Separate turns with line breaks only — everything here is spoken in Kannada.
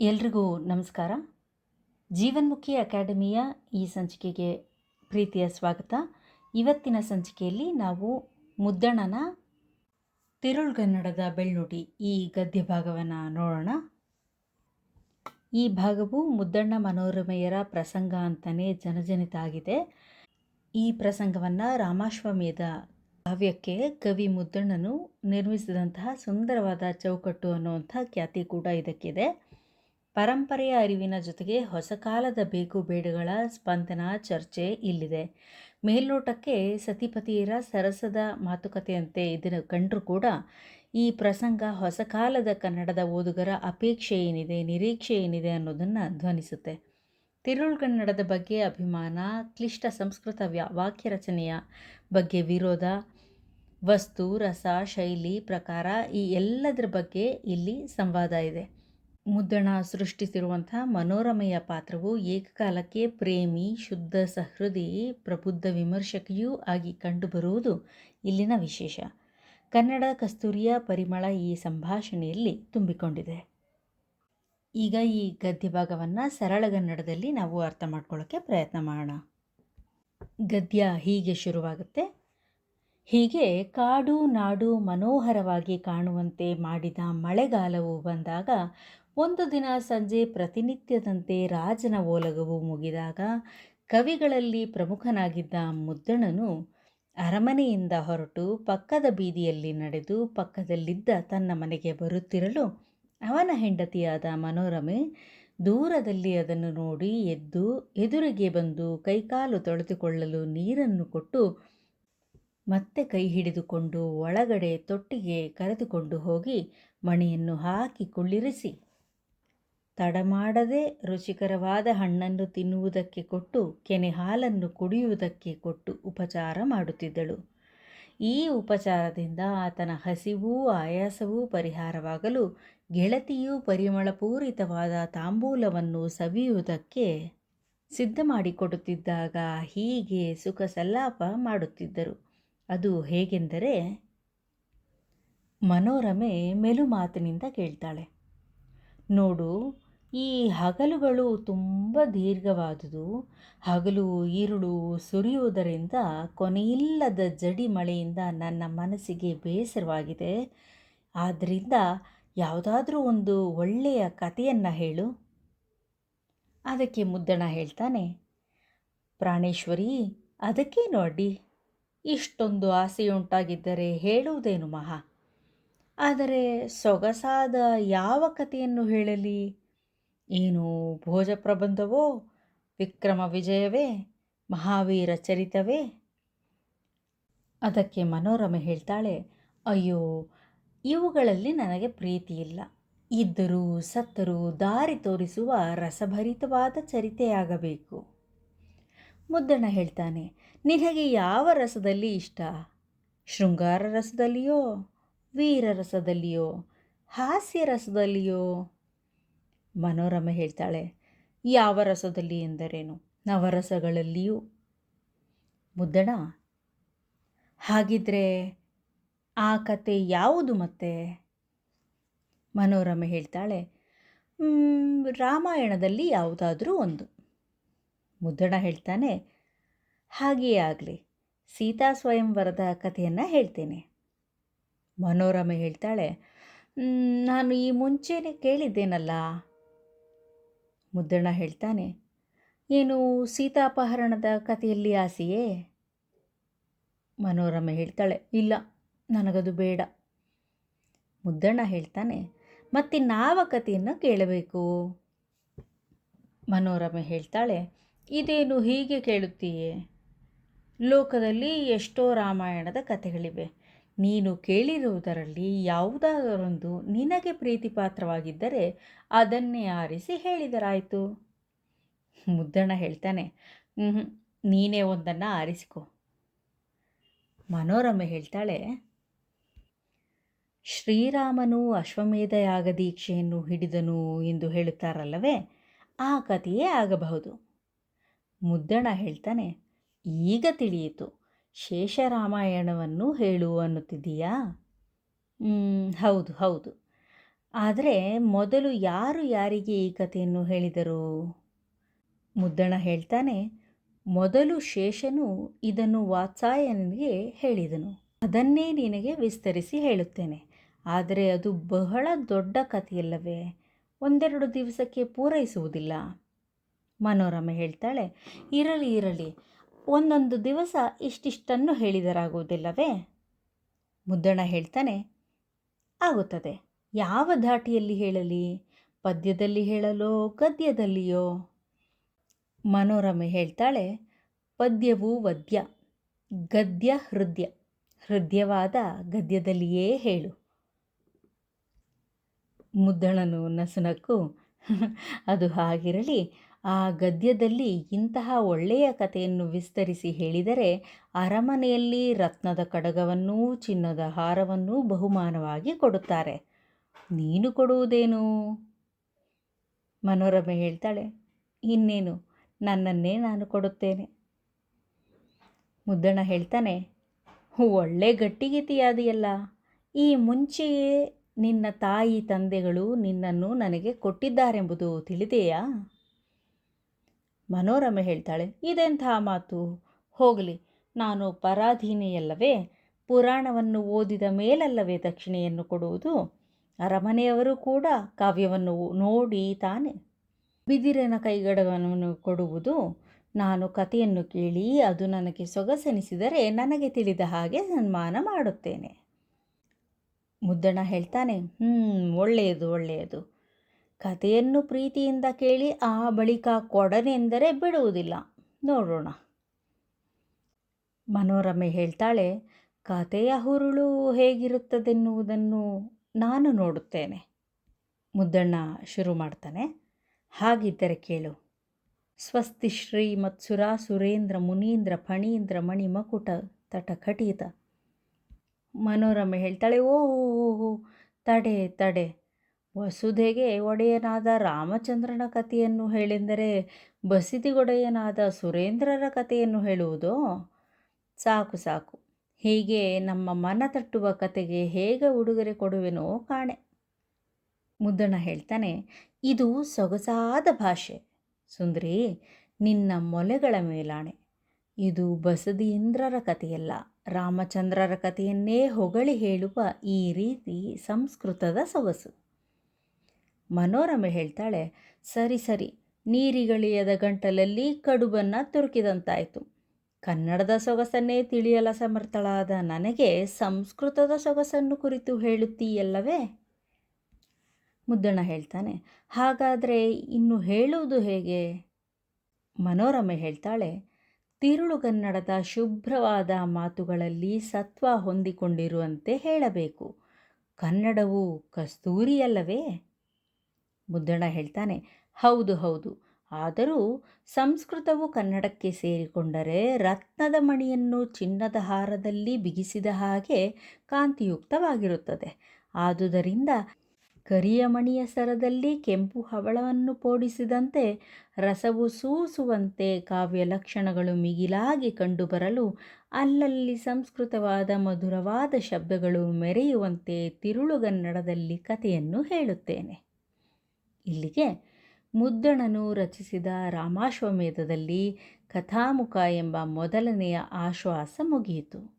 ಎಲ್ರಿಗೂ ನಮಸ್ಕಾರ. ಜೀವನ್ಮುಖಿ ಅಕಾಡೆಮಿಯ ಈ ಸಂಚಿಕೆಗೆ ಪ್ರೀತಿಯ ಸ್ವಾಗತ. ಇವತ್ತಿನ ಸಂಚಿಕೆಯಲ್ಲಿ ನಾವು ಮುದ್ದಣನ ತಿರುಳ್ಗನ್ನಡದ ಬೆಳ್ನುಡಿ ಈ ಗದ್ಯ ಭಾಗವನ್ನು ನೋಡೋಣ. ಈ ಭಾಗವು ಮುದ್ದಣ್ಣ ಮನೋರಮೆಯರ ಪ್ರಸಂಗ ಅಂತಲೇ ಜನಜನಿತ ಆಗಿದೆ. ಈ ಪ್ರಸಂಗವನ್ನು ರಾಮಾಶ್ವಮೇಧ ಕಾವ್ಯಕ್ಕೆ ಕವಿ ಮುದ್ದಣ್ಣನು ನಿರ್ಮಿಸಿದಂತಹ ಸುಂದರವಾದ ಚೌಕಟ್ಟು ಅನ್ನುವಂಥ ಖ್ಯಾತಿ ಕೂಡ ಇದಕ್ಕಿದೆ. ಪರಂಪರೆಯ ಅರಿವಿನ ಜೊತೆಗೆ ಹೊಸ ಕಾಲದ ಬೇಕು ಬೇಡಗಳ ಸ್ಪಂದನ ಚರ್ಚೆ ಇಲ್ಲಿದೆ. ಮೇಲ್ನೋಟಕ್ಕೆ ಸತಿಪತಿಯರ ಸರಸದ ಮಾತುಕತೆಯಂತೆ ಇದನ್ನು ಕಂಡರೂ ಕೂಡ ಈ ಪ್ರಸಂಗ ಹೊಸ ಕಾಲದ ಕನ್ನಡದ ಓದುಗರ ಅಪೇಕ್ಷೆ ಏನಿದೆ, ನಿರೀಕ್ಷೆ ಏನಿದೆ ಅನ್ನೋದನ್ನು ಧ್ವನಿಸುತ್ತೆ. ತಿರುಳ್ಗನ್ನಡದ ಬಗ್ಗೆ ಅಭಿಮಾನ, ಕ್ಲಿಷ್ಟ ಸಂಸ್ಕೃತ ವ್ಯಾ, ವಾಕ್ಯ ರಚನೆಯ ಬಗ್ಗೆ ವಿರೋಧ, ವಸ್ತು, ರಸ, ಶೈಲಿ, ಪ್ರಕಾರ ಈ ಎಲ್ಲದರ ಬಗ್ಗೆ ಇಲ್ಲಿ ಸಂವಾದ ಇದೆ. ಮುದ್ದಣ ಸೃಷ್ಟಿಸಿರುವಂಥ ಮನೋರಮೆಯ ಪಾತ್ರವು ಏಕಕಾಲಕ್ಕೆ ಪ್ರೇಮಿ, ಶುದ್ಧ ಸಹೃದಿ ಪ್ರಬುದ್ಧ ವಿಮರ್ಶಕಿಯೂ ಆಗಿ ಕಂಡುಬರುವುದು ಇಲ್ಲಿನ ವಿಶೇಷ. ಕನ್ನಡ ಕಸ್ತೂರಿಯ ಪರಿಮಳ ಈ ಸಂಭಾಷಣೆಯಲ್ಲಿ ತುಂಬಿಕೊಂಡಿದೆ. ಈಗ ಈ ಗದ್ಯ ಭಾಗವನ್ನು ಸರಳಗನ್ನಡದಲ್ಲಿ ನಾವು ಅರ್ಥ ಮಾಡ್ಕೊಳ್ಳೋಕ್ಕೆ ಪ್ರಯತ್ನ ಮಾಡೋಣ. ಗದ್ಯ ಹೀಗೆ ಶುರುವಾಗುತ್ತೆ. ಹೀಗೆ ಕಾಡು ನಾಡು ಮನೋಹರವಾಗಿ ಕಾಣುವಂತೆ ಮಾಡಿದ ಮಳೆಗಾಲವು ಬಂದಾಗ ಒಂದು ದಿನ ಸಂಜೆ ಪ್ರತಿನಿತ್ಯದಂತೆ ರಾಜನ ಓಲಗವು ಮುಗಿದಾಗ ಕವಿಗಳಲ್ಲಿ ಪ್ರಮುಖನಾಗಿದ್ದ ಮುದ್ದಣನು ಅರಮನೆಯಿಂದ ಹೊರಟು ಪಕ್ಕದ ಬೀದಿಯಲ್ಲಿ ನಡೆದು ಪಕ್ಕದಲ್ಲಿದ್ದ ತನ್ನ ಮನೆಗೆ ಬರುತ್ತಿರಲು ಅವನ ಹೆಂಡತಿಯಾದ ಮನೋರಮೆ ದೂರದಲ್ಲಿ ಅದನ್ನು ನೋಡಿ ಎದ್ದು ಎದುರಿಗೆ ಬಂದು ಕೈಕಾಲು ತೊಳೆದುಕೊಳ್ಳಲು ನೀರನ್ನು ಕೊಟ್ಟು ಮತ್ತೆ ಕೈ ಹಿಡಿದುಕೊಂಡು ಒಳಗಡೆ ತೊಟ್ಟಿಗೆ ಕರೆದುಕೊಂಡು ಹೋಗಿ ಮಣಿಯನ್ನು ಹಾಕಿ ಕುಳ್ಳಿರಿಸಿ. ತಡಮಾಡದೆ ರುಚಿಕರವಾದ ಹಣ್ಣನ್ನು ತಿನ್ನುವುದಕ್ಕೆ ಕೊಟ್ಟು ಕೆನೆ ಹಾಲನ್ನು ಕುಡಿಯುವುದಕ್ಕೆ ಕೊಟ್ಟು ಉಪಚಾರ ಮಾಡುತ್ತಿದ್ದಳು. ಈ ಉಪಚಾರದಿಂದ ಆತನ ಹಸಿವೂ ಆಯಾಸವೂ ಪರಿಹಾರವಾಗಲು ಗೆಳತಿಯೂ ಪರಿಮಳಪೂರಿತವಾದ ತಾಂಬೂಲವನ್ನು ಸವಿಯುವುದಕ್ಕೆ ಸಿದ್ಧ ಮಾಡಿಕೊಡುತ್ತಿದ್ದಾಗ ಹೀಗೆ ಸುಖ ಸಲ್ಲಾಪ ಮಾಡುತ್ತಿದ್ದರು. ಅದು ಹೇಗೆಂದರೆ, ಮನೋರಮೆ ಮೆಲುಮಾತಿನಿಂದ ಕೇಳ್ತಾಳೆ. ನೋಡು ಈ ಹಗಲುಗಳು ತುಂಬ ದೀರ್ಘವಾದುದು. ಹಗಲು ಈರುಳು ಸುರಿಯುವುದರಿಂದ ಕೊನೆಯಿಲ್ಲದ ಜಡಿ ಮಳೆಯಿಂದ ನನ್ನ ಮನಸ್ಸಿಗೆ ಬೇಸರವಾಗಿದೆ. ಆದ್ದರಿಂದ ಯಾವುದಾದ್ರೂ ಒಂದು ಒಳ್ಳೆಯ ಕಥೆಯನ್ನು ಹೇಳು. ಅದಕ್ಕೆ ಮುದ್ದಣ ಹೇಳ್ತಾನೆ. ಪ್ರಾಣೇಶ್ವರಿ, ಅದಕ್ಕೆ ನೋಡಿ ಇಷ್ಟೊಂದು ಆಸೆಯುಂಟಾಗಿದ್ದರೆ ಹೇಳುವುದೇನು ಮಹಾ? ಆದರೆ ಸೊಗಸಾದ ಯಾವ ಕಥೆಯನ್ನು ಹೇಳಲಿ? ಏನು ಭೋಜ ಪ್ರಬಂಧವೋ, ವಿಕ್ರಮ ವಿಜಯವೇ, ಮಹಾವೀರ ಚರಿತವೇ? ಅದಕ್ಕೆ ಮನೋರಮೆ ಹೇಳ್ತಾಳೆ, ಅಯ್ಯೋ, ಇವುಗಳಲ್ಲಿ ನನಗೆ ಪ್ರೀತಿ ಇಲ್ಲ. ಇದ್ದರೂ ಸತ್ತರೂ ದಾರಿ ತೋರಿಸುವ ರಸಭರಿತವಾದ ಚರಿತೆಯಾಗಬೇಕು. ಮುದ್ದಣ್ಣ ಹೇಳ್ತಾನೆ, ನಿನಗೆ ಯಾವ ರಸದಲ್ಲಿ ಇಷ್ಟ? ಶೃಂಗಾರ ರಸದಲ್ಲಿಯೋ ವೀರರಸದಲ್ಲಿಯೋ ಹಾಸ್ಯ ರಸದಲ್ಲಿಯೋ? ಮನೋರಮೆ ಹೇಳ್ತಾಳೆ ಯಾವ ರಸದಲ್ಲಿ ಎಂದರೇನು? ನವರಸಗಳಲ್ಲಿಯೂ? ಮುದ್ದಣ. ಹಾಗಿದ್ರೆ ಆ ಕತೆ ಯಾವುದು ಮತ್ತೆ? ಮನೋರಮೆ ಹೇಳ್ತಾಳೆ ರಾಮಾಯಣದಲ್ಲಿ ಯಾವುದಾದ್ರೂ ಒಂದು. ಮುದ್ದಣ ಹೇಳ್ತಾನೆ, ಹಾಗೆಯೇ ಆಗಲಿ, ಸೀತಾ ಸ್ವಯಂವರದ ಕಥೆಯನ್ನು ಹೇಳ್ತೇನೆ. ಮನೋರಮೆ ಹೇಳ್ತಾಳೆ ನಾನು ಈ ಮುಂಚೆನೇ ಕೇಳಿದ್ದೇನಲ್ಲ? ಮುದ್ದಣ್ಣ ಹೇಳ್ತಾನೆ, ಏನು ಸೀತಾಪಹರಣದ ಕಥೆಯಲ್ಲಿ ಆಸೆಯೇ? ಮನೋರಮೆ ಹೇಳ್ತಾಳೆ, ಇಲ್ಲ, ನನಗದು ಬೇಡ. ಮುದ್ದಣ್ಣ ಹೇಳ್ತಾನೆ ಮತ್ತಿನ್ನಾವ ಕಥೆಯನ್ನು ಕೇಳಬೇಕು. ಮನೋರಮೆ ಹೇಳ್ತಾಳೆ, ಇದೇನು ಹೀಗೆ ಕೇಳುತ್ತೀಯೇ? ಲೋಕದಲ್ಲಿ ಎಷ್ಟೋ ರಾಮಾಯಣದ ಕಥೆಗಳಿವೆ. ನೀನು ಕೇಳಿರುವುದರಲ್ಲಿ ಯಾವುದಾದರೊಂದು ನಿನಗೆ ಪ್ರೀತಿಪಾತ್ರವಾಗಿದ್ದರೆ ಅದನ್ನೇ ಆರಿಸಿ ಹೇಳಿದರಾಯಿತು. ಮುದ್ದಣ್ಣ ಹೇಳ್ತಾನೆ ನೀನೇ ಒಂದನ್ನು ಆರಿಸಿಕೊ. ಮನೋರಮೆ ಹೇಳ್ತಾಳೆ, ಶ್ರೀರಾಮನು ಅಶ್ವಮೇಧ ಯಾಗ ದೀಕ್ಷೆಯನ್ನು ಹಿಡಿದನು ಎಂದು ಹೇಳುತ್ತಾರಲ್ಲವೇ, ಆ ಕಥೆಯೇ ಆಗಬಹುದು. ಮುದ್ದಣ ಹೇಳ್ತಾನೆ, ಈಗ ತಿಳಿಯಿತು. ಶೇಷರಾಮಾಯಣವನ್ನು ಹೇಳು ಅನ್ನುತ್ತಿದ್ದೀಯಾ? ಹೌದು ಹೌದು. ಆದರೆ ಮೊದಲು ಯಾರು ಯಾರಿಗೆ ಈ ಕಥೆಯನ್ನು ಹೇಳಿದರು? ಮುದ್ದಣ ಹೇಳ್ತಾನೆ, ಮೊದಲು ಶೇಷನು ಇದನ್ನು ವಾತ್ಸಾಯನಿಗೆ ಹೇಳಿದನು. ಅದನ್ನೇ ನಿನಗೆ ವಿಸ್ತರಿಸಿ ಹೇಳುತ್ತೇನೆ. ಆದರೆ ಅದು ಬಹಳ ದೊಡ್ಡ ಕಥೆಯಲ್ಲವೇ? ಒಂದೆರಡು ದಿವಸಕ್ಕೆ ಪೂರೈಸುವುದಿಲ್ಲ. ಮನೋರಮ ಹೇಳ್ತಾಳೆ, ಇರಲಿ ಇರಲಿ. ಒಂದೊಂದು ದಿವಸ ಇಷ್ಟಿಷ್ಟನ್ನು ಹೇಳಿದರಾಗುವುದಿಲ್ಲವೇ? ಮುದ್ದಣ ಹೇಳ್ತಾನೆ, ಆಗುತ್ತದೆ. ಯಾವ ಧಾಟಿಯಲ್ಲಿ ಹೇಳಲಿ? ಪದ್ಯದಲ್ಲಿ ಹೇಳಲೋ, ಗದ್ಯದಲ್ಲಿಯೋ? ಮನೋರಮೆ ಹೇಳ್ತಾಳೆ, ಪದ್ಯವು ವದ್ಯ. ಗದ್ಯ ಹೃದಯ. ಹೃದಯವಾದ ಗದ್ಯದಲ್ಲಿಯೇ ಹೇಳು. ಮುದ್ದಣನು ನಸುನಕ್ಕು, ಅದು ಹಾಗಿರಲಿ. ಆ ಗದ್ಯದಲ್ಲಿ ಇಂತಹ ಒಳ್ಳೆಯ ಕಥೆಯನ್ನು ವಿಸ್ತರಿಸಿ ಹೇಳಿದರೆ ಅರಮನೆಯಲ್ಲಿ ರತ್ನದ ಕಡಗವನ್ನೂ ಚಿನ್ನದ ಹಾರವನ್ನೂ ಬಹುಮಾನವಾಗಿ ಕೊಡುತ್ತಾರೆ. ನೀನು ಕೊಡುವುದೇನು? ಮನೋರಮೆ ಹೇಳ್ತಾಳೆ, ಇನ್ನೇನು, ನನ್ನನ್ನೇ ನಾನು ಕೊಡುತ್ತೇನೆ. ಮುದ್ದಣ್ಣ ಹೇಳ್ತಾನೆ, ಒಳ್ಳೆ ಗಟ್ಟಿಗಿತಿಯಾದಿಯಲ್ಲ, ಈ ಮುಂಚೆಯೇ ನಿನ್ನ ತಾಯಿ ತಂದೆಗಳು ನಿನ್ನನ್ನು ನನಗೆ ಕೊಟ್ಟಿದ್ದಾರೆಂಬುದು ತಿಳಿದೆಯಾ? ಮನೋರಮೆ ಹೇಳ್ತಾಳೆ, ಇದೆಂಥ ಮಾತು? ಹೋಗಲಿ, ನಾನು ಪರಾಧೀನೆಯಲ್ಲವೇ? ಪುರಾಣವನ್ನು ಓದಿದ ಮೇಲಲ್ಲವೇ ದಕ್ಷಿಣೆಯನ್ನು ಕೊಡುವುದು? ಅರಮನೆಯವರು ಕೂಡ ಕಾವ್ಯವನ್ನು ನೋಡಿ ತಾನೆ. ಬಿದಿರನ ಕೈಗಡವನ್ನು ಕೊಡುವುದು? ನಾನು ಕಥೆಯನ್ನು ಕೇಳಿ ಅದು ನನಗೆ ಸೊಗಸೆನಿಸಿದರೆ ನನಗೆ ತಿಳಿದ ಹಾಗೆ ಸನ್ಮಾನ ಮಾಡುತ್ತೇನೆ. ಮುದ್ದಣ ಹೇಳ್ತಾನೆ ಹ್ಞೂ ಒಳ್ಳೆಯದು ಒಳ್ಳೆಯದು. ಕಥೆಯನ್ನು ಪ್ರೀತಿಯಿಂದ ಕೇಳಿ ಆ ಬಳಿಕ ಕೊಡನೆಂದರೆ ಬಿಡುವುದಿಲ್ಲ. ನೋಡೋಣ. ಮನೋರಮೆ ಹೇಳ್ತಾಳೆ, ಕಥೆಯ ಹುರುಳು ಹೇಗಿರುತ್ತದೆನ್ನುವುದನ್ನು ನಾನು ನೋಡುತ್ತೇನೆ. ಮುದ್ದಣ್ಣ ಶುರು ಮಾಡ್ತಾನೆ, ಹಾಗಿದ್ದರೆ ಕೇಳು. ಸ್ವಸ್ತಿ ಶ್ರೀ ಮತ್ಸುರ ಸುರೇಂದ್ರ ಮುನೀಂದ್ರ ಫಣೀಂದ್ರ ಮಣಿ ಮಕುಟ ತಟ ಖಟಿತ. ಮನೋರಮೆ ಹೇಳ್ತಾಳೆ ಓ ತಡೆ ತಡೆ. ವಸುಧೆಗೆ ಒಡೆಯನಾದ ರಾಮಚಂದ್ರನ ಕಥೆಯನ್ನು ಹೇಳೆಂದರೆ ಬಸಿದಿಗೊಡೆಯನಾದ ಸುರೇಂದ್ರರ ಕಥೆಯನ್ನು ಹೇಳುವುದೋ? ಸಾಕು ಸಾಕು. ಹೀಗೆ ನಮ್ಮ ಮನ ತಟ್ಟುವ ಕತೆಗೆ ಹೇಗೆ ಉಡುಗೊರೆ ಕೊಡುವೆನೋ ಕಾಣೆ. ಮುದ್ದಣ ಹೇಳ್ತಾನೆ, ಇದು ಸೊಗಸಾದ ಭಾಷೆ. ಸುಂದರಿ, ನಿನ್ನ ಮೊಲೆಗಳ ಮೇಲಾಣೆ. ಇದು ಬಸದೀಂದ್ರರ ಕಥೆಯಲ್ಲ. ರಾಮಚಂದ್ರರ ಕಥೆಯನ್ನೇ ಹೊಗಳಿ ಹೇಳುವ ಈ ರೀತಿ ಸಂಸ್ಕೃತದ ಸೊಗಸು. ಮನೋರಮೆ ಹೇಳ್ತಾಳೆ, ಸರಿ ಸರಿ, ನೀರಿಗಳಿಯದ ಗಂಟಲಲ್ಲಿ ಕಡುಬನ್ನು ತುರುಕಿದಂತಾಯಿತು. ಕನ್ನಡದ ಸೊಗಸನ್ನೇ ತಿಳಿಯಲ ಸಮರ್ಥಳಾದ ನನಗೆ ಸಂಸ್ಕೃತದ ಸೊಗಸನ್ನು ಕುರಿತು ಹೇಳುತ್ತೀಯಲ್ಲವೇ? ಮುದ್ದಣ್ಣ ಹೇಳ್ತಾನೆ, ಹಾಗಾದರೆ ಇನ್ನು ಹೇಳುವುದು ಹೇಗೆ? ಮನೋರಮೆ ಹೇಳ್ತಾಳೆ, ತಿರುಳು ಕನ್ನಡದ ಶುಭ್ರವಾದ ಮಾತುಗಳಲ್ಲಿ ಸತ್ವ ಹೊಂದಿಕೊಂಡಿರುವಂತೆ ಹೇಳಬೇಕು. ಕನ್ನಡವು ಕಸ್ತೂರಿಯಲ್ಲವೇ? ಮುದ್ದಣ ಹೇಳ್ತಾನೆ, ಹೌದು ಹೌದು. ಆದರೂ ಸಂಸ್ಕೃತವು ಕನ್ನಡಕ್ಕೆ ಸೇರಿಕೊಂಡರೆ ರತ್ನದ ಮಣಿಯನ್ನು ಚಿನ್ನದ ಹಾರದಲ್ಲಿ ಬಿಗಿಸಿದ ಹಾಗೆ ಕಾಂತಿಯುಕ್ತವಾಗಿರುತ್ತದೆ. ಆದುದರಿಂದ ಕರಿಯ ಮಣಿಯ ಸರದಲ್ಲಿ ಕೆಂಪು ಹವಳವನ್ನು ಪೋಡಿಸಿದಂತೆ ರಸವು ಸೂಸುವಂತೆ ಕಾವ್ಯ ಲಕ್ಷಣಗಳು ಮಿಗಿಲಾಗಿ ಕಂಡುಬರಲು ಅಲ್ಲಲ್ಲಿ ಸಂಸ್ಕೃತವಾದ ಮಧುರವಾದ ಶಬ್ದಗಳು ಮೆರೆಯುವಂತೆ ತಿರುಳುಗನ್ನಡದಲ್ಲಿ ಕಥೆಯನ್ನು ಹೇಳುತ್ತೇನೆ. ಇಲ್ಲಿಗೆ ಮುದ್ದಣನು ರಚಿಸಿದ ರಾಮಾಶ್ವಮೇಧದಲ್ಲಿ ಕಥಾಮುಖ ಎಂಬ ಮೊದಲನೆಯ ಆಶ್ವಾಸ ಮುಗಿಯಿತು.